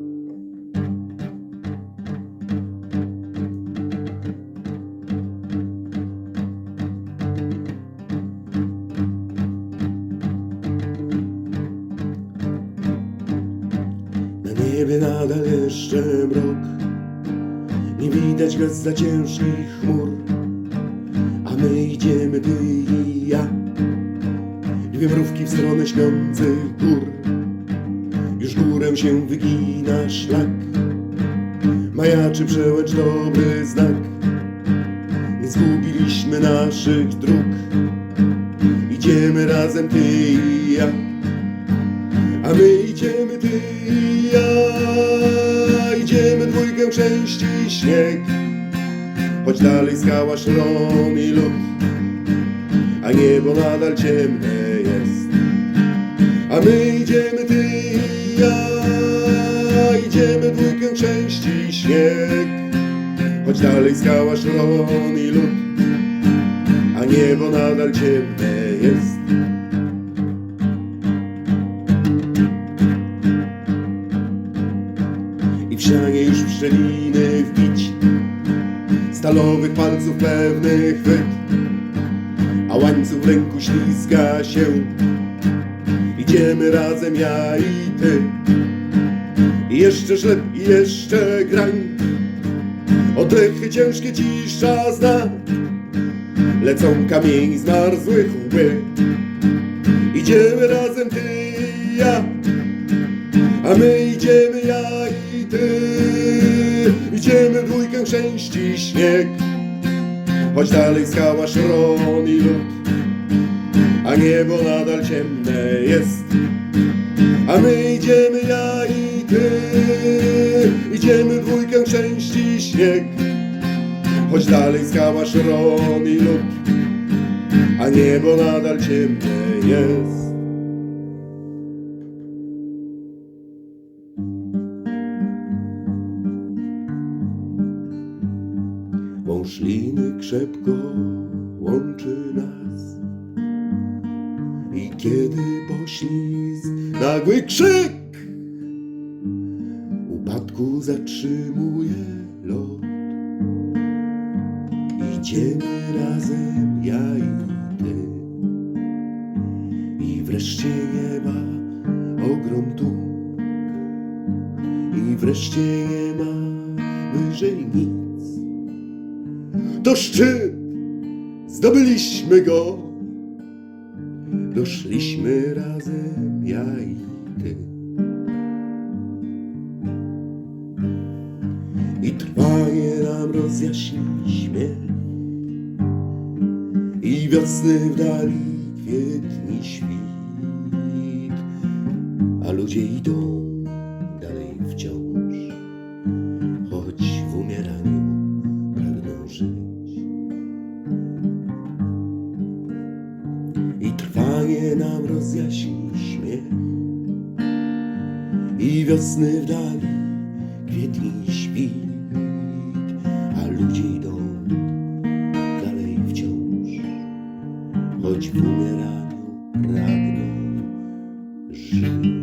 Na niebie nadal jeszcze mrok. Nie widać gwiazd za ciężkich chmur. A my idziemy, ty i ja. Dwie mrówki w stronę śniących gór Górę się wygina szlak Majaczy przełęcz dobry znak. Nie zgubiliśmy naszych dróg. Idziemy razem, ty i ja. A my idziemy ty i ja. Idziemy dwójkę części śnieg. Choć dalej skała szron i lód. A niebo nadal ciemne jest. A my idziemy ty i ja Idziemy dwójkę części śnieg Choć dalej skała szron i lód A niebo nadal ciemne jest i w sianie już w szczeliny wbić stalowych palców pewny chwyt, a łańcuch w ręku ślizga się. Idziemy razem ja i ty. I jeszcze szlep, i jeszcze grań. Oddechy ciężkie cisza zna. Lecą kamieni zmarzłych łby. Idziemy razem ty i ja. A my idziemy ja i ty Idziemy w dwójkę szczęści śnieg Choć dalej skała szron i lód A niebo nadal ciemne jest A my idziemy ja i ty Idziemy w dwójkę szczęści śnieg. Choć dalej skała szron i lód A niebo nadal ciemne jest. Wąż liny krzepko łączy nas. I kiedy poślizg, nagły krzyk zatrzymuje lot. Idziemy razem, ja i ty. I wreszcie nieba ogrom tu. I wreszcie nie ma wyżej nic. To szczyt, zdobyliśmy go. Doszliśmy razem, ja i ty. I trwanie nam rozjaśni śmiech. I wiosny w dali kwietni świt. A ludzie idą dalej wciąż, choć w umieraniu pragną żyć. I trwanie nam rozjaśni śmiech I wiosny w dali kwietni Choć w umieraniu pragną żyć